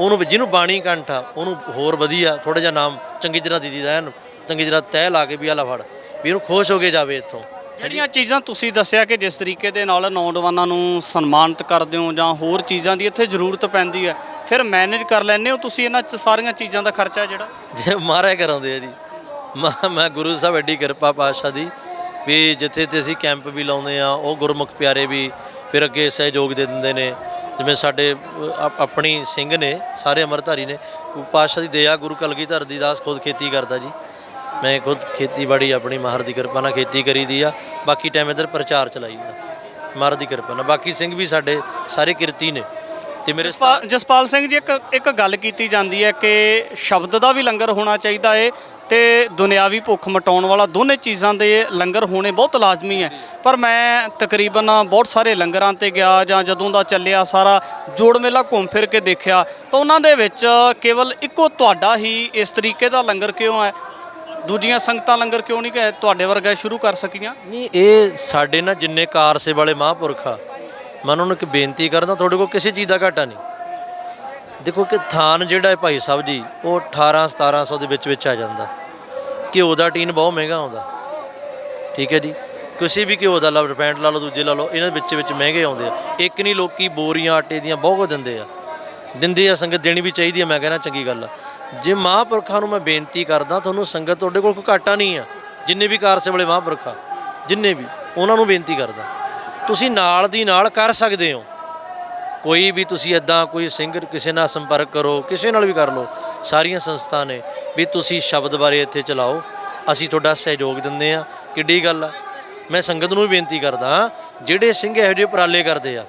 ਉਹਨੂੰ ਵੀ ਜਿਹਨੂੰ ਬਾਣੀ ਕੰਠ ਆ ਉਹਨੂੰ ਹੋਰ ਵਧੀਆ ਥੋੜਾ ਜਿਹਾ ਨਾਮ ਚੰਗੀ ਤਰ੍ਹਾਂ ਦੀ ਦੀ ਐਨ ਚੰਗੀ ਤਰ੍ਹਾਂ ਤਹਿ ਲਾ ਕੇ ਵੀ ਆਲਾ ਫੜ। ਵੀ ਇਹਨੂੰ ਖੁਸ਼ ਹੋ ਕੇ ਜਾਵੇ ਇੱਥੋਂ। ਜਿਹੜੀਆਂ ਚੀਜ਼ਾਂ ਤੁਸੀਂ ਦੱਸਿਆ ਕਿ ਜਿਸ ਤਰੀਕੇ ਦੇ ਨਾਲ ਨੌਜਵਾਨਾਂ ਨੂੰ ਸਨਮਾਨਿਤ ਕਰਦੇ ਹੋ ਜਾਂ ਹੋਰ ਚੀਜ਼ਾਂ ਦੀ ਇੱਥੇ ਜ਼ਰੂਰਤ ਪੈਂਦੀ ਹੈ ਫਿਰ ਮੈਨੇਜ ਕਰ ਲੈਂਦੇ ਹੋ ਤੁਸੀਂ ਇਹਨਾਂ ਚ ਸਾਰੀਆਂ ਚੀਜ਼ਾਂ ਦਾ ਖਰਚਾ ਜਿਹੜਾ? ਜੇ ਮਹਾਰਾਜ ਕਰਾਉਂਦੇ ਆ ਜੀ। ਮੈਂ ਮੈਂ ਗੁਰੂ ਸਾਹਿਬ ਐਡੀ ਕਿਰਪਾ ਪਾਤਸ਼ਾਹ ਦੀ ਵੀ ਜਿੱਥੇ ਤੇ ਅਸੀਂ ਕੈਂਪ ਵੀ ਲਾਉਂਦੇ ਆ ਉਹ ਗੁਰਮੁਖ ਪਿਆਰੇ ਵੀ ਫਿਰ ਅੱਗੇ ਸਹਿਯੋਗ ਦੇ ਦਿੰਦੇ ਨੇ। ਜਿਵੇਂ ਸਾਡੇ ਅ, ਆਪ- ਆਪਣੀ ਸਿੰਘ ਨੇ ਸਾਰੇ ਅਮਰਧਾਰੀ ਨੇ ਪਾਤਸ਼ਾਹ ਦੀ ਦਇਆ ਗੁਰੂ ਕਲਗੀਧਰ ਦੀ ਦਾਸ ਖੁਦ ਖੇਤੀ ਕਰਦਾ ਜੀ। ਮੈਂ ਖੁਦ ਖੇਤੀਬਾੜੀ ਆਪਣੀ ਮਹਾਰ ਦੀ ਕਿਰਪਾ ਨਾਲ ਖੇਤੀ ਕਰੀ ਦੀ ਆ। ਬਾਕੀ ਟਾਈਮ ਇਧਰ ਪ੍ਰਚਾਰ ਚਲਾਈ ਦਾ। ਮਹਾਰ ਦੀ ਕਿਰਪਾ ਨਾਲ। ਬਾਕੀ ਸਿੰਘ ਵੀ ਸਾਡੇ ਸਾਰੇ ਕਿਰਤੀ ਨੇ। ਤੇ ਮੇਰੇ ਜਸਪਾਲ ਜਸਪਾਲ ਸਿੰਘ ਜੀ, ਇੱਕ ਇੱਕ ਗੱਲ ਕੀਤੀ ਜਾਂਦੀ ਹੈ ਕਿ ਸ਼ਬਦ ਦਾ ਵੀ ਲੰਗਰ ਹੋਣਾ ਚਾਹੀਦਾ ਏ ਤੇ ਦੁਨਿਆਵੀ ਭੁੱਖ ਮਟਾਉਣ ਵਾਲਾ ਦੋਨੇ ਚੀਜ਼ਾਂ ਦੇ ਲੰਗਰ ਹੋਣੇ ਬਹੁਤ ਲਾਜ਼ਮੀ ਹੈ। ਪਰ ਮੈਂ ਤਕਰੀਬਨ ਬਹੁਤ ਸਾਰੇ ਲੰਗਰਾਂ ਤੇ ਗਿਆ ਜਾਂ ਜਦੋਂ ਦਾ ਚੱਲਿਆ ਸਾਰਾ ਜੋੜ ਮੇਲਾ ਘੁੰਮ ਫਿਰ ਕੇ ਦੇਖਿਆ ਤਾਂ ਉਹਨਾਂ ਦੇ ਵਿੱਚ ਕੇਵਲ ਇੱਕੋ ਤੁਹਾਡਾ ਹੀ ਇਸ ਤਰੀਕੇ ਦਾ ਲੰਗਰ ਕਿਉਂ ਹੈ? ਦੂਜੀਆਂ ਸੰਗਤਾਂ ਲੰਗਰ ਕਿਉਂ ਨਹੀਂ ਕਿ ਤੁਹਾਡੇ ਵਰਗਾ ਸ਼ੁਰੂ ਕਰ ਸਕੀਆਂ? ਨਹੀਂ, ਇਹ ਸਾਡੇ ਨਾਲ ਜਿੰਨੇ ਕਾਰਸੇ ਵਾਲੇ ਮਹਾਂਪੁਰਖ ਆ, ਮੈਂ ਉਹਨਾਂ ਨੂੰ ਇੱਕ ਬੇਨਤੀ ਕਰਦਾ, ਤੁਹਾਡੇ ਕੋਲ ਕਿਸੇ ਚੀਜ਼ ਦਾ ਘਾਟਾ ਨਹੀਂ। ਦੇਖੋ ਕਿ ਥਾਨ ਜਿਹੜਾ ਹੈ ਭਾਈ ਸਾਹਿਬ ਜੀ, ਉਹ 18 1700 ਦੇ ਵਿੱਚ ਵਿੱਚ ਆ ਜਾਂਦਾ। ਘਿਓ ਦਾ ਟੀਨ ਬਹੁਤ ਮਹਿੰਗਾ ਆਉਂਦਾ। ਠੀਕ ਹੈ ਜੀ? ਕਿਸੇ ਵੀ ਘਿਓ ਦਾ ਲਾ ਰਿਫਾਈਂਡ ਲਾ ਲਓ, ਦੂਜੇ ਲਾ ਲਓ, ਇਹਨਾਂ ਦੇ ਵਿੱਚ ਵਿੱਚ ਮਹਿੰਗੇ ਆਉਂਦੇ ਆ। ਇੱਕ ਨਹੀਂ, ਲੋਕੀ ਬੋਰੀਆਂ, ਆਟੇ ਦੀਆਂ ਬਹੁਤ ਦਿੰਦੇ ਆ। ਦਿੰਦੇ ਆ ਸੰਗਤ, ਦੇਣੀ ਵੀ ਚਾਹੀਦੀ ਆ, ਮੈਂ ਕਹਿੰਦਾ ਚੰਗੀ ਗੱਲ ਆ। ਜੇ ਮਹਾਂਪੁਰਖਾਂ ਨੂੰ ਮੈਂ ਬੇਨਤੀ ਕਰਦਾ, ਤੁਹਾਨੂੰ ਸੰਗਤ ਤੁਹਾਡੇ ਕੋਲ ਕੋਈ ਘਾਟਾ ਨਹੀਂ ਆ, ਜਿੰਨੇ ਵੀ ਕਾਰ ਵਾਲੇ ਮਹਾਂਪੁਰਖਾ, ਜਿੰਨੇ ਵੀ, ਉਹਨਾਂ ਨੂੰ ਬੇਨਤੀ ਕਰਦਾ। ਤੁਸੀਂ ਨਾਲ ਦੀ ਨਾਲ ਕਰ ਸਕਦੇ ਹੋ। ਕੋਈ ਵੀ ਤੁਸੀਂ ਇਦਾਂ ਕੋਈ ਸਿੰਘ ਕਿਸੇ ਨਾਲ ਸੰਪਰਕ ਕਰੋ, ਕਿਸੇ ਨਾਲ ਵੀ ਕਰ ਲਓ, ਸਾਰੀਆਂ ਸੰਸਥਾ ਨੇ ਵੀ ਤੁਸੀਂ ਸ਼ਬਦ ਬਾਰੇ ਇੱਥੇ ਚਲਾਓ। ਅਸੀਂ ਤੁਹਾਡਾ ਸਹਿਯੋਗ ਦਿੰਦੇ ਆ ਕਿੱਡੀ ਗੱਲ ਆ। ਮੈਂ ਸੰਗਤ ਨੂੰ ਵੀ ਬੇਨਤੀ ਕਰਦਾ ਜਿਹੜੇ ਸਿੰਘ ਇਹੋ ਜਿਹੇ ਉਪਰਾਲੇ ਕਰਦੇ ਆ,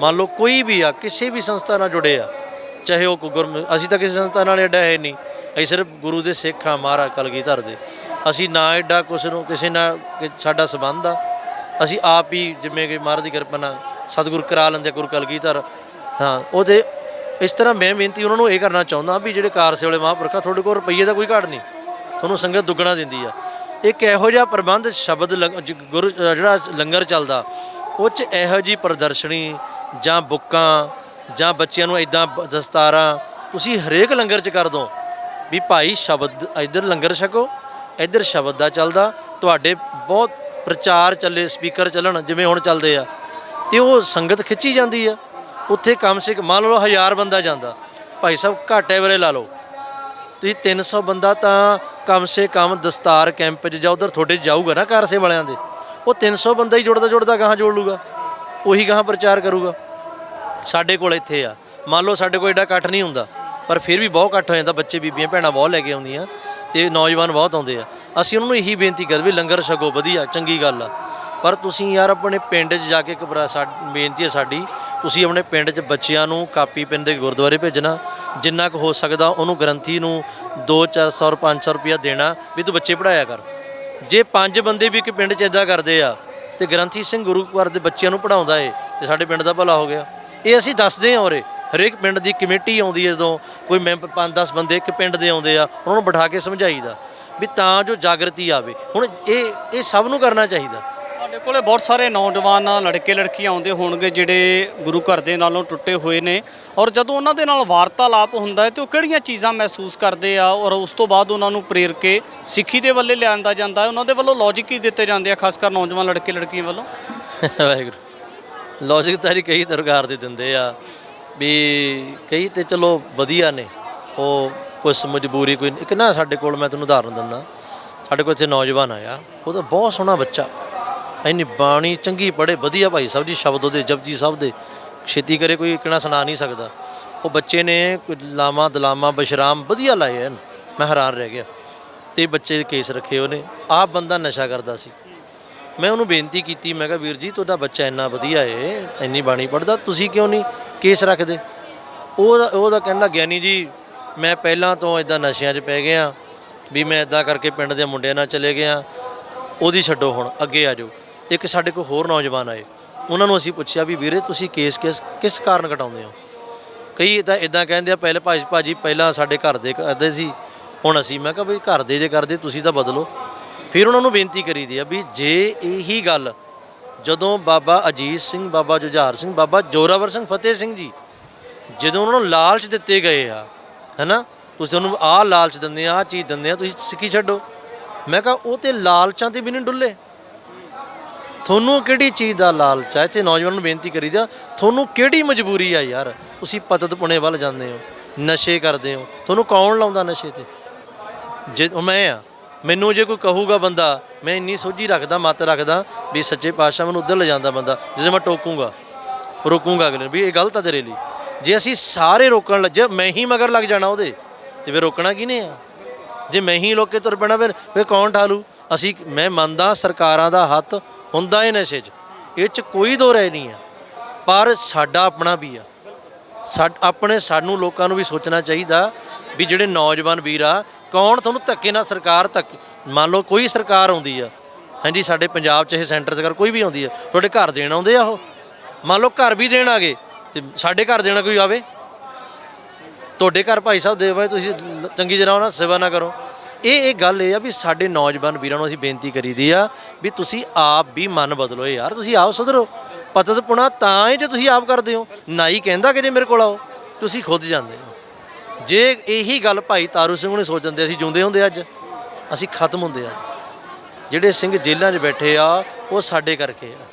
ਮੰਨ ਲਓ ਕੋਈ ਵੀ ਆ, ਕਿਸੇ ਵੀ ਸੰਸਥਾ ਨਾਲ ਜੁੜੇ ਆ ਚਾਹੇ ਉਹ ਕੋਈ ਗੁਰਮ ਅਸੀਂ ਤਾਂ ਕਿਸੇ ਸੰਸਥਾ ਨਾਲ ਐਡਾ ਹੈ ਨਹੀਂ। ਅਸੀਂ ਸਿਰਫ ਗੁਰੂ ਦੇ ਸਿੱਖ ਆ ਮਹਾਰਾਜ ਕਲਗੀਧਰ ਦੇ। ਅਸੀਂ ਨਾ ਐਡਾ ਕੁਛ ਨੂੰ ਕਿਸੇ ਨਾਲ ਸਾਡਾ ਸੰਬੰਧ ਆ। ਅਸੀਂ ਆਪ ਹੀ ਜਿਵੇਂ ਕਿ ਮਹਾਰਾਜ ਦੀ ਕਿਰਪਾ ਨਾਲ ਸਤਿਗੁਰ ਕਰਾ ਲੈਂਦੇ ਗੁਰੂ ਕਲਗੀਧਰ। ਹਾਂ, ਉਹਦੇ ਇਸ ਤਰ੍ਹਾਂ ਮੈਂ ਬੇਨਤੀ ਉਹਨਾਂ ਨੂੰ ਇਹ ਕਰਨਾ ਚਾਹੁੰਦਾ ਵੀ ਜਿਹੜੇ ਕਾਰਸੇ ਵਾਲੇ ਮਹਾਂਪੁਰਖਾ, ਤੁਹਾਡੇ ਕੋਲ ਰੁਪਈਏ ਦਾ ਕੋਈ ਘਾਟ ਨਹੀਂ। ਤੁਹਾਨੂੰ ਸੰਗਤ ਦੁੱਗਣਾ ਦਿੰਦੀ ਆ। ਇੱਕ ਇਹੋ ਜਿਹਾ ਪ੍ਰਬੰਧ ਸ਼ਬਦ ਲੰਗ- ਗੁਰੂ ਜਿਹੜਾ ਲੰਗਰ ਚੱਲਦਾ, ਉਹ 'ਚ ਇਹੋ ਜੀ ਪ੍ਰਦਰਸ਼ਨੀ ਜਾਂ ਬੁੱਕਾਂ ਜਾਂ ਬੱਚਿਆਂ ਨੂੰ ਇਦਾਂ ਦਸਤਾਰਾਂ, ਤੁਸੀਂ ਹਰੇਕ ਲੰਗਰ 'ਚ ਕਰ ਦੋ ਵੀ ਭਾਈ ਸ਼ਬਦ, ਇੱਧਰ ਲੰਗਰ ਛਕੋ, ਇੱਧਰ ਸ਼ਬਦ ਦਾ ਚੱਲਦਾ, ਤੁਹਾਡੇ ਬਹੁਤ ਪ੍ਰਚਾਰ ਚੱਲੇ, ਸਪੀਕਰ ਚੱਲਣ, ਜਿਵੇਂ ਹੁਣ ਚੱਲਦੇ ਆ। ਤੇ ਉਹ ਸੰਗਤ ਖਿੱਚੀ ਜਾਂਦੀ ਆ। ਉੱਥੇ ਕਮ ਸੇ ਕਮ ਮੰਨ ਲਓ ਹਜ਼ਾਰ ਬੰਦਾ ਜਾਂਦਾ। ਭਾਈ ਸਾਹਿਬ ਘਾਟੇ ਵੇਲੇ ਲਾ ਲਓ। ਤੁਸੀਂ 300 ਬੰਦਾ ਤਾਂ ਕਮ ਸੇ ਕਮ ਦਸਤਾਰ ਕੈਂਪ 'ਚ ਜਾਂ ਉਧਰ ਤੁਹਾਡੇ ਜਾਊਗਾ ਨਾ ਕਾਰਸੇ ਵਾਲਿਆਂ ਦੇ। ਉਹ 300 ਬੰਦਾ ਹੀ ਜੁੜਦਾ ਜੁੜਦਾ ਗਾਹਾਂ ਜੋੜ ਲੂਗਾ ਉਹੀ ਗਾਹਾਂ ਪ੍ਰਚਾਰ ਕਰੂਗਾ। ਸਾਡੇ ਕੋਲ ਇੱਥੇ ਆ। ਮੰਨ ਲਓ ਸਾਡੇ ਕੋਲ ਐਡਾ ਇਕੱਠ ਨਹੀਂ ਹੁੰਦਾ, ਪਰ ਫਿਰ ਵੀ ਬਹੁਤ ਇਕੱਠ ਹੋ ਜਾਂਦਾ, ਬੱਚੇ, ਬੀਬੀਆਂ, ਭੈਣਾਂ ਬਹੁਤ ਲੈ ਕੇ ਆਉਂਦੀਆਂ ਤੇ ਨੌਜਵਾਨ ਬਹੁਤ ਆਉਂਦੇ ਆ। ਅਸੀਂ ਉਹਨਾਂ ਨੂੰ ਇਹੀ ਬੇਨਤੀ ਕਰਦੇ ਵੀ ਲੰਗਰ ਛਕੋ, ਵਧੀਆ, ਚੰਗੀ ਗੱਲ ਆ। ਪਰ ਤੁਸੀਂ ਯਾਰ ਆਪਣੇ ਪਿੰਡ 'ਚ ਜਾ ਕੇ ਘਬਰਾ ਸਾ ਬੇਨਤੀ ਹੈ ਸਾਡੀ, ਤੁਸੀਂ ਆਪਣੇ ਪਿੰਡ 'ਚ ਬੱਚਿਆਂ ਨੂੰ ਕਾਪੀ ਪੈਨ ਦੇ ਗੁਰਦੁਆਰੇ ਭੇਜਣਾ, ਜਿੰਨਾ ਕੁ ਹੋ ਸਕਦਾ ਉਹਨੂੰ ਗ੍ਰੰਥੀ ਨੂੰ 2-400 500 ਰੁਪਇਆ ਦੇਣਾ ਵੀ ਤੂੰ ਬੱਚੇ ਪੜਾਇਆ ਕਰ। ਜੇ ਪੰਜ ਬੰਦੇ ਵੀ ਇੱਕ ਪਿੰਡ 'ਚ ਇਦਾਂ ਕਰਦੇ ਆ ਤੇ ਗ੍ਰੰਥੀ ਸਿੰਘ ਗੁਰੂ ਘਰ ਦੇ ਬੱਚਿਆਂ ਨੂੰ ਪੜਾਉਂਦਾ ਏ, ਤੇ ਸਾਡੇ ਪਿੰਡ ਦਾ ਭਲਾ ਹੋ ਗਿਆ। ਇਹ ਅਸੀਂ ਦੱਸਦੇ ਹਾਂ ਉਰੇ। ਹਰੇਕ ਪਿੰਡ ਦੀ ਕਮੇਟੀ ਆਉਂਦੀ ਹੈ ਜਦੋਂ ਕੋਈ ਮੈਂਬਰ 5-10 ਬੰਦੇ ਇੱਕ ਪਿੰਡ ਦੇ ਆਉਂਦੇ ਆ ਉਹਨਾਂ ਨੂੰ ਬਿਠਾ ਕੇ ਸਮਝਾਈਦਾ ਵੀ ਤਾਂ ਜੋ ਜਾਗਰਤੀ ਆਵੇ। ਹੁਣ ਇਹ ਇਹ ਸਭ ਨੂੰ ਕਰਨਾ ਚਾਹੀਦਾ। ਤੁਹਾਡੇ ਕੋਲੇ ਬਹੁਤ ਸਾਰੇ ਨੌਜਵਾਨ ਲੜਕੇ ਲੜਕੀਆਂ ਆਉਂਦੇ ਹੋਣਗੇ ਜਿਹੜੇ ਗੁਰੂ ਘਰ ਦੇ ਨਾਲੋਂ ਟੁੱਟੇ ਹੋਏ ਨੇ ਔਰ ਜਦੋਂ ਉਹਨਾਂ ਦੇ ਨਾਲ ਵਾਰਤਾਲਾਪ ਹੁੰਦਾ ਹੈ ਤੇ ਉਹ ਕਿਹੜੀਆਂ ਚੀਜ਼ਾਂ ਮਹਿਸੂਸ ਕਰਦੇ ਆ ਔਰ ਉਸ ਤੋਂ ਬਾਅਦ ਉਹਨਾਂ ਨੂੰ ਪ੍ਰੇਰ ਕੇ ਸਿੱਖੀ ਦੇ ਵੱਲੇ ਲਿਆਂਦਾ ਜਾਂਦਾ ਹੈ ਉਹਨਾਂ ਦੇ ਵੱਲੋਂ ਲੌਜੀਕ ਹੀ ਦਿੱਤੇ ਜਾਂਦੇ ਆ ਖਾਸ ਕਰ ਨੌਜਵਾਨ ਲੜਕੇ ਲੜਕੀਆਂ ਵੱਲੋਂ? ਵਾਹਿਗੁਰੂ। ਲੌਜਿਕ ਤਾਂ ਜੀ ਕਈ ਪ੍ਰਕਾਰ ਦੇ ਦਿੰਦੇ ਆ ਵੀ ਕਈ ਤੇ ਚਲੋ ਵਧੀਆ ਨੇ। ਉਹ ਕੁਛ ਮਜਬੂਰੀ ਕੋਈ ਇੱਕ ਨਾ ਸਾਡੇ ਕੋਲ ਮੈਂ ਤੁਹਾਨੂੰ ਉਦਾਹਰਨ ਦਿੰਦਾ। ਸਾਡੇ ਕੋਲ ਇੱਥੇ ਨੌਜਵਾਨ ਆਇਆ। ਉਹ ਤਾਂ ਬਹੁਤ ਸੋਹਣਾ ਬੱਚਾ। ਇੰਨੀ ਬਾਣੀ ਚੰਗੀ ਪੜੇ ਵਧੀਆ ਭਾਈ ਸਾਹਿਬ ਜੀ ਸ਼ਬਦ ਉਹਦੇ ਜਪਜੀ ਸਾਹਿਬ ਦੇ। ਛੇਤੀ ਕਰੇ ਕੋਈ ਇਕਣਾ ਸੁਣਾ ਨਹੀਂ ਸਕਦਾ। ਉਹ ਬੱਚੇ ਨੇ ਕੋਈ ਲਾਮਾ ਦਲਾਮਾ, ਬਸ਼ਰਾਮ ਵਧੀਆ ਲਾਏ ਹਨ ਮੈਂ ਹੈਰਾਨ ਰਹਿ ਗਿਆ। ਤੇ ਬੱਚੇ ਕੇਸ ਰੱਖੇ ਉਹਨੇ। ਆਪ ਬੰਦਾ ਨਸ਼ਾ ਕਰਦਾ ਸੀ। ਮੈਂ ਉਹਨੂੰ ਬੇਨਤੀ ਕੀਤੀ, ਮੈਂ ਕਿਹਾ ਵੀਰ ਜੀ ਤੁਹਾਡਾ ਬੱਚਾ ਇੰਨਾ ਵਧੀਆ ਏ, ਇੰਨੀ ਬਾਣੀ ਪੜਦਾ ਤੁਸੀਂ ਕਿਉਂ ਨਹੀਂ ਕੇਸ ਰੱਖਦੇ? ਉਹਦਾ ਉਹਦਾ ਕਹਿੰਦਾ, ਗਿਆਨੀ ਜੀ, ਮੈਂ ਪਹਿਲਾਂ ਤੋਂ ਇਦਾਂ ਨਸ਼ਿਆਂ 'ਚ ਪੈ ਗਿਆ, ਵੀ ਮੈਂ ਇਦਾਂ ਕਰਕੇ ਪਿੰਡ ਦੇ ਮੁੰਡਿਆਂ ਨਾਲ ਚਲੇ ਗਿਆ, ਉਹਦੀ ਛੱਡੋ ਹੁਣ, ਅੱਗੇ ਆ ਜਾਓ। ਇੱਕ ਸਾਡੇ ਕੋਲ ਹੋਰ ਨੌਜਵਾਨ ਆਏ, ਉਹਨਾਂ ਨੂੰ ਅਸੀਂ ਪੁੱਛਿਆ ਵੀ ਵੀਰੇ ਤੁਸੀਂ ਕੇਸ ਕਿਸ ਕਿਸ ਕਾਰਨ ਘਟਾਉਂਦੇ ਹੋ? ਕਈ ਤਾਂ ਇਦਾਂ ਕਹਿੰਦੇ ਆ, ਪਹਿਲੇ ਭਾਜੀ ਭਾਜੀ ਪਹਿਲਾਂ ਸਾਡੇ ਘਰ ਦੇ ਕਰਦੇ ਸੀ, ਹੁਣ ਅਸੀਂ, ਮੈਂ ਕਿਹਾ ਵੀ ਘਰ ਦੇ ਜੇ ਕਰਦੇ, ਤੁਸੀਂ ਤਾਂ ਬਦਲੋ। ਫਿਰ ਉਹਨਾਂ ਨੂੰ ਬੇਨਤੀ ਕਰੀ ਦੀ ਆ ਵੀ ਜੇ ਇਹੀ ਗੱਲ ਜਦੋਂ ਬਾਬਾ ਅਜੀਤ ਸਿੰਘ, ਬਾਬਾ ਜੁਝਾਰ ਸਿੰਘ, ਬਾਬਾ ਜੋਰਾਵਰ ਸਿੰਘ, ਫਤਿਹ ਸਿੰਘ ਜੀ, ਜਦੋਂ ਉਹਨਾਂ ਨੂੰ ਲਾਲਚ ਦਿੱਤੇ ਗਏ ਆ, ਹੈਨਾ, ਤੁਸੀਂ ਉਹਨੂੰ ਆਹ ਲਾਲਚ ਦਿੰਦੇ ਆ, ਆਹ ਚੀਜ਼ ਦਿੰਦੇ ਆ, ਤੁਸੀਂ ਸਿੱਖੀ ਛੱਡੋ। ਮੈਂ ਕਿਹਾ ਉਹ ਤੇ ਲਾਲਚਾਂ ਤੇ ਵੀ ਨਹੀਂ ਡੁੱਲੇ। ਤੁਹਾਨੂੰ ਕਿਹੜੀ ਚੀਜ਼ ਦਾ ਲਾਲਚ ਹੈ ਇੱਥੇ ਨੌਜਵਾਨ ਨੂੰ ਬੇਨਤੀ ਕਰੀਦਾ ਤੁਹਾਨੂੰ ਕਿਹੜੀ ਮਜਬੂਰੀ ਆ ਯਾਰ? ਤੁਸੀਂ ਪਤਤ ਪੁਣੇ ਵੱਲ ਜਾਂਦੇ ਹੋ, ਨਸ਼ੇ ਕਰਦੇ ਹੋ। ਤੁਹਾਨੂੰ ਕੌਣ ਲਾਉਂਦਾ ਨਸ਼ੇ ਤੇ? ਜੇ ਉਹ ਮੈਂ ਆ ਮੈਨੂੰ ਜੇ ਕੋਈ ਕਹੂਗਾ ਬੰਦਾ, ਮੈਂ ਇੰਨੀ ਸੋਝੀ ਰੱਖਦਾ, ਮਤ ਰੱਖਦਾ ਵੀ ਸੱਚੇ ਪਾਤਸ਼ਾਹ ਮੈਨੂੰ ਉੱਧਰ ਲੈ ਜਾਂਦਾ ਬੰਦਾ ਜਦੋਂ ਮੈਂ ਟੋਕੂੰਗਾ, ਰੋਕੂੰਗਾ ਅਗਲੇ ਨੂੰ ਵੀ ਇਹ ਗਲਤ ਆ ਤੇਰੇ ਲਈ। ਜੇ ਅਸੀਂ ਸਾਰੇ ਰੋਕਣ ਲੱਗੇ ਮੈਂ ਹੀ ਮਗਰ ਲੱਗ ਜਾਣਾ ਉਹਦੇ, ਤੇ ਫਿਰ ਰੋਕਣਾ ਕਿਹਨੇ ਆ? ਜੇ ਮੈਂ ਹੀ ਲੋਕੇ ਤੁਰ ਪੈਣਾ, ਫਿਰ ਫਿਰ ਕੌਣ ਠਾਲੂ? ਅਸੀਂ ਮੈਂ ਮੰਨਦਾ ਸਰਕਾਰਾਂ ਦਾ ਹੱਥ ਹੁੰਦਾ ਹੈ ਨਸ਼ੇ 'ਚ। ਇਹ 'ਚ ਕੋਈ ਦੋ ਰਹਿ ਨਹੀਂ ਆ। ਪਰ ਸਾਡਾ ਆਪਣਾ ਵੀ ਆ। ਸਾਡ ਆਪਣੇ ਸਾਨੂੰ ਲੋਕਾਂ ਨੂੰ ਵੀ ਸੋਚਣਾ ਚਾਹੀਦਾ ਵੀ ਜਿਹੜੇ ਨੌਜਵਾਨ ਵੀਰ ਆ ਕੌਣ ਤੁਹਾਨੂੰ ਧੱਕੇ ਨਾਲ ਸਰਕਾਰ ਧੱਕ ਮੰਨ ਲਓ ਕੋਈ ਸਰਕਾਰ ਆਉਂਦੀ ਆ, ਹਾਂਜੀ ਸਾਡੇ ਪੰਜਾਬ 'ਚ ਇਹ ਸੈਂਟਰ ਸਰਕਾਰ ਕੋਈ ਵੀ ਆਉਂਦੀ ਆ, ਤੁਹਾਡੇ ਘਰ ਦੇਣ ਆਉਂਦੇ ਆ ਉਹ? ਮੰਨ ਲਓ ਘਰ ਵੀ ਦੇਣ ਆ ਗਏ, ਤੇ ਸਾਡੇ ਘਰ ਦੇਣਾ ਕੋਈ ਆਵੇ? ਤੁਹਾਡੇ ਘਰ ਭਾਈ ਸਾਹਿਬ ਦੇ ਦੇਵੇ ਤੁਸੀਂ ਚੰਗੀ ਤਰ੍ਹਾਂ ਉਹਨਾਂ ਸੇਵਾ ਨਾ ਕਰੋ। ਇਹ ਇਹ ਗੱਲ ਇਹ ਆ ਵੀ ਸਾਡੇ ਨੌਜਵਾਨ ਵੀਰਾਂ ਨੂੰ ਅਸੀਂ ਬੇਨਤੀ ਕਰੀਦੀ ਆ ਵੀ ਤੁਸੀਂ ਆਪ ਵੀ ਮਨ ਬਦਲੋ ਯਾਰ, ਤੁਸੀਂ ਆਪ ਸੁਧਰੋ। ਪਤਤ ਪੁਣਾ ਤਾਂ ਹੀ ਜੇ ਤੁਸੀਂ ਆਪ ਕਰਦੇ ਹੋ। ਨਾ ਹੀ ਕਹਿੰਦਾ ਕਿ ਜੇ ਮੇਰੇ ਕੋਲ ਆਓ, ਤੁਸੀਂ ਖੁਦ ਜਾਂਦੇ ਹੋ। ਜੇ ਇਹੀ ਗੱਲ ਭਾਈ ਤਾਰੂ ਸਿੰਘ ਨੇ ਸੋਚ ਜਾਂਦੇ, ਅਸੀਂ ਜਿਉਂਦੇ ਹੁੰਦੇ ਅੱਜ। ਅਸੀਂ ਖਤਮ ਹੁੰਦੇ ਅੱਜ। ਜਿਹੜੇ ਸਿੰਘ ਜੇਲ੍ਹਾਂ 'ਚ ਬੈਠੇ ਆ, ਉਹ ਸਾਡੇ ਕਰਕੇ ਆ।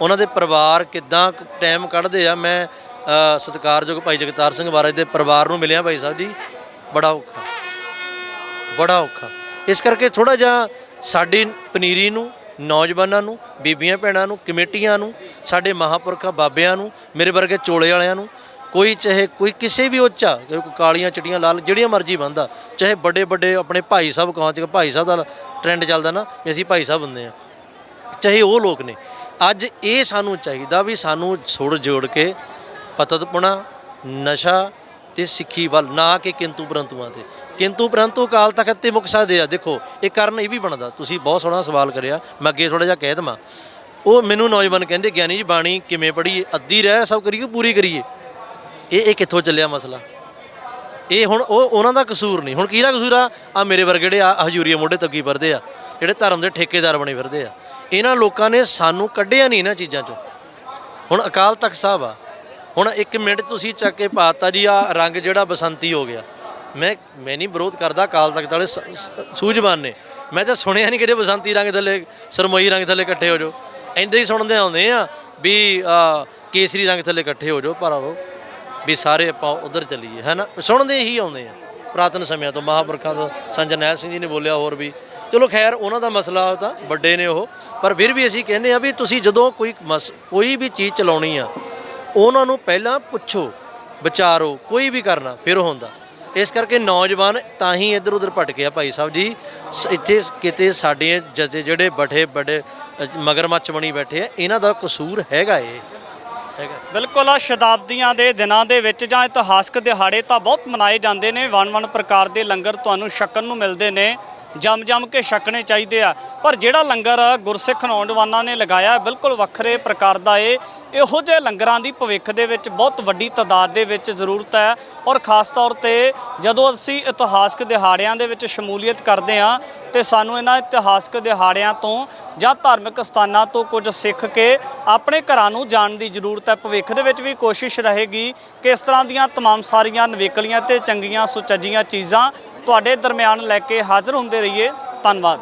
ਉਹਨਾਂ ਦੇ ਪਰਿਵਾਰ ਕਿੱਦਾਂ ਟਾਈਮ ਕੱਢਦੇ ਆ, ਮੈਂ ਸਤਿਕਾਰਯੋਗ ਭਾਈ ਜਗਤਾਰ ਸਿੰਘ ਮਹਾਰਾਜ ਦੇ ਪਰਿਵਾਰ ਨੂੰ ਮਿਲਿਆ ਭਾਈ ਸਾਹਿਬ ਜੀ। ਬੜਾ ਔਖਾ। ਬੜਾ ਔਖਾ। ਇਸ ਕਰਕੇ ਥੋੜਾ ਜਿਹਾ ਸਾਡੀ ਪਨੀਰੀ ਨੂੰ, ਨੌਜਵਾਨਾਂ ਨੂੰ, ਬੀਬੀਆਂ, ਭੈਣਾਂ ਨੂੰ, ਕਮੇਟੀਆਂ ਨੂੰ, ਸਾਡੇ ਮਹਾਪੁਰਖਾਂ ਬਾਬਿਆਂ ਨੂੰ, ਮੇਰੇ ਵਰਗੇ ਚੋਲੇ ਵਾਲਿਆਂ ਨੂੰ ਕੋਈ ਚਾਹੇ ਕੋਈ ਕਿਸੇ ਵੀ ਉੱਚਾ ਕੋਈ ਕਾਲੀਆਂ ਚਿੱਟੀਆਂ ਲਾਲ, ਜਿਹੜੀਆਂ ਮਰਜ਼ੀ ਬੰਦਾ ਚਾਹੇ ਵੱਡੇ ਵੱਡੇ ਆਪਣੇ ਭਾਈ ਸਾਹਿਬ ਕਹਾਂ ਚ, ਭਾਈ ਸਾਹਿਬ ਦਾ ਟ੍ਰੈਂਡ ਚੱਲਦਾ ਨਾ ਵੀ ਅਸੀਂ ਭਾਈ ਸਾਹਿਬ ਹੁੰਦੇ ਆ ਚਾਹੇ ਉਹ ਲੋਕ ਨੇ। ਅੱਜ ਇਹ ਸਾਨੂੰ ਚਾਹੀਦਾ ਵੀ ਸਾਨੂੰ ਸੁੜ ਜੋੜ ਕੇ ਪਤਤਪੁਣਾ ਨਸ਼ਾ ਤੇ ਸਿੱਖੀ ਵੱਲ, ਨਾ ਕਿ ਕਿੰਤੂ ਪਰੰਤੂਆਂ ਤੇ। ਕਿੰਤੂ ਪਰੰਤੂ ਕਾਲ ਤਖਤ ਤੇ ਮੁੱਕ ਸਕਦੇ ਆ। ਦੇਖੋ, ਇਹ ਕਾਰਨ ਇਹ ਵੀ ਬਣਦਾ। ਤੁਸੀਂ ਬਹੁਤ ਸੋਹਣਾ ਸਵਾਲ ਕਰਿਆ, ਮੈਂ ਅੱਗੇ ਥੋੜਾ ਜਿਹਾ ਕਹਿ ਦਵਾਂ। ਉਹ ਮੈਨੂੰ ਨੌਜਵਾਨ ਕਹਿੰਦੇ, ਗਿਆਨੀ ਜੀ ਬਾਣੀ ਕਿਵੇਂ ਪੜ੍ਹੀਏ? ਅੱਧੀ ਰਹਿ ਸਭ ਕਰੀਏ, ਪੂਰੀ ਕਰੀਏ? ਇਹ ਇਹ ਕਿੱਥੋਂ ਚੱਲਿਆ ਮਸਲਾ? ਇਹ ਹੁਣ ਉਹ ਉਹਨਾਂ ਦਾ ਕਸੂਰ ਨਹੀਂ। ਹੁਣ ਕਿਹਦਾ ਕਸੂਰ ਆ? ਆ ਮੇਰੇ ਵਰਗੇ ਜਿਹੜੇ ਆ ਹਜੂਰੀਆ ਮੋਢੇ ਤੱਕੀ ਫਿਰਦੇ ਆ ਜਿਹੜੇ ਧਰਮ ਦੇ ਠੇਕੇਦਾਰ ਬਣੇ ਫਿਰਦੇ ਆ। ਇਹਨਾਂ ਲੋਕਾਂ ਨੇ ਸਾਨੂੰ ਕੱਢਿਆ ਨਹੀਂ ਇਹਨਾਂ ਚੀਜ਼ਾਂ ਚੋਂ। ਹੁਣ ਅਕਾਲ ਤਖਤ ਸਾਹਿਬ ਆ। ਹੁਣ 1 ਮਿੰਟ ਤੁਸੀਂ ਚੱਕ ਕੇ ਪਾਤਾ ਜੀ ਆ ਰੰਗ ਜਿਹੜਾ ਬਸੰਤੀ ਹੋ ਗਿਆ। ਮੈਂ ਮੈਂ ਨਹੀਂ ਵਿਰੋਧ ਕਰਦਾ ਅਕਾਲ ਤਖਤ ਵਾਲੇ ਸ- ਸੂਝਵਾਨ ਨੇ। ਮੈਂ ਤਾਂ ਸੁਣਿਆ ਨਹੀਂ ਕਿਤੇ ਬਸੰਤੀ ਰੰਗ ਥੱਲੇ ਸਰਮੋਈ ਰੰਗ ਥੱਲੇ ਇਕੱਠੇ ਹੋ ਜਾਓ। ਇੰਦੇ ਹੀ ਸੁਣਦੇ ਆਉਂਦੇ ਆ ਵੀ ਆ, ਕੇਸਰੀ ਰੰਗ ਥੱਲੇ ਇਕੱਠੇ ਹੋ ਜਾਓ ਭਰਾਵੋ। ਵੀ ਸਾਰੇ ਆਪਾਂ ਉਧਰ ਚੱਲੀਏ ਹੈ ਨਾ? ਸੁਣਦੇ ਹੀ ਆਉਂਦੇ ਆ। ਪ੍ਰਾਤਨ ਸਮਿਆਂ ਤੋਂ ਮਹਾਂਪੁਰਖਾਂ ਤੋਂ ਸੰਤ ਸਿੰਘ ਜੀ ਨੇ ਬੋਲਿਆ ਹੋਰ ਵੀ ਚਲੋ ਖੈਰ ਉਹਨਾਂ ਦਾ ਮਸਲਾ ਉਹ ਤਾਂ ਵੱਡੇ ਨੇ ਉਹ ਪਰ ਫਿਰ ਵੀ ਅਸੀਂ ਕਹਿੰਦੇ ਆ ਵੀ ਤੁਸੀਂ ਜਦੋਂ ਕੋਈ ਮਸ- ਕੋਈ ਵੀ ਚੀਜ਼ ਚਲਾਉਣੀ ਆ ਉਹਨਾਂ ਨੂੰ ਪਹਿਲਾਂ ਪੁੱਛੋ ਵਿਚਾਰੋ ਕੋਈ ਵੀ ਕਰਨਾ ਫਿਰ ਹੁੰਦਾ। ਇਸ ਕਰਕੇ ਨੌਜਵਾਨ ਤਾਂ ਹੀ ਇੱਧਰ ਉੱਧਰ ਭਟਕੇ ਆ ਭਾਈ ਸਾਹਿਬ ਜੀ। ਸ- ਇੱਥੇ ਕਿਤੇ ਸਾਡੇ ਜਿਹੜੇ ਬਠੇ ਬੜੇ ਅ, ਮਗਰਮੱਛ ਬਣੀ ਬੈਠੇ ਆ ਇਹਨਾਂ ਦਾ ਕਸੂਰ ਹੈਗਾ ਏ। ਬਿਲਕੁਲ ਆ, ਸ਼ਤਾਬਦੀਆਂ ਦੇ ਦਿਨਾਂ ਦੇ ਵਿੱਚ ਜਾਂ ਇਤਿਹਾਸਕ ਦਿਹਾੜੇ ਤਾਂ ਬਹੁਤ ਮਨਾਏ ਜਾਂਦੇ ਨੇ। ਵਨ-ਵਨ ਪ੍ਰਕਾਰ ਦੇ ਲੰਗਰ ਤੁਹਾਨੂੰ ਛਕਣ ਨੂੰ ਮਿਲਦੇ ਨੇ। ਜਮ-ਜਮ ਕੇ ਛਕਣੇ ਚਾਹੀਦੇ ਆ ਪਰ ਜਿਹੜਾ ਲੰਗਰ ਗੁਰਸਿੱਖ ਨੌਜਵਾਨਾਂ ਨੇ ਲਗਾਇਆ ਬਿਲਕੁਲ ਵੱਖਰੇ ਪ੍ਰਕਾਰ ਦਾ ਏ ਇਹੋ ਜਿਹੇ ਲੰਗਰਾਂ ਦੀ ਭਵਿੱਖ ਦੇ ਵਿੱਚ ਬਹੁਤ ਵੱਡੀ ਤਾਦਾਦ ਦੇ ਵਿੱਚ ਜ਼ਰੂਰਤ ਹੈ ਔਰ ਖਾਸ ਤੌਰ ਤੇ ਜਦੋਂ ਅਸੀਂ ਇਤਿਹਾਸਕ ਦਿਹਾੜਿਆਂ ਦੇ ਵਿੱਚ ਸ਼ਮੂਲੀਅਤ ਕਰਦੇ ਆ ਤੇ ਸਾਨੂੰ ਇਹਨਾਂ ਇਤਿਹਾਸਕ ਦਿਹਾੜਿਆਂ ਤੋਂ ਜਾਂ ਧਾਰਮਿਕ ਸਥਾਨਾਂ ਤੋਂ ਕੁਝ ਸਿੱਖ ਕੇ ਆਪਣੇ ਘਰਾਂ ਨੂੰ ਜਾਣ ਦੀ ਜ਼ਰੂਰਤ ਹੈ ਭਵਿੱਖ ਦੇ ਵਿੱਚ ਵੀ ਕੋਸ਼ਿਸ਼ ਰਹੇਗੀ ਕਿ ਇਸ ਤਰ੍ਹਾਂ ਦੀਆਂ तमाम ਸਾਰੀਆਂ ਨਵੇਕਲੀਆਂ ਤੇ ਚੰਗੀਆਂ ਸੁਚੱਜੀਆਂ ਚੀਜ਼ਾਂ ਤੁਹਾਡੇ ਦਰਮਿਆਨ ਲੈ ਕੇ ਹਾਜ਼ਰ ਹੁੰਦੇ ਰਹੀਏ। ਧੰਨਵਾਦ।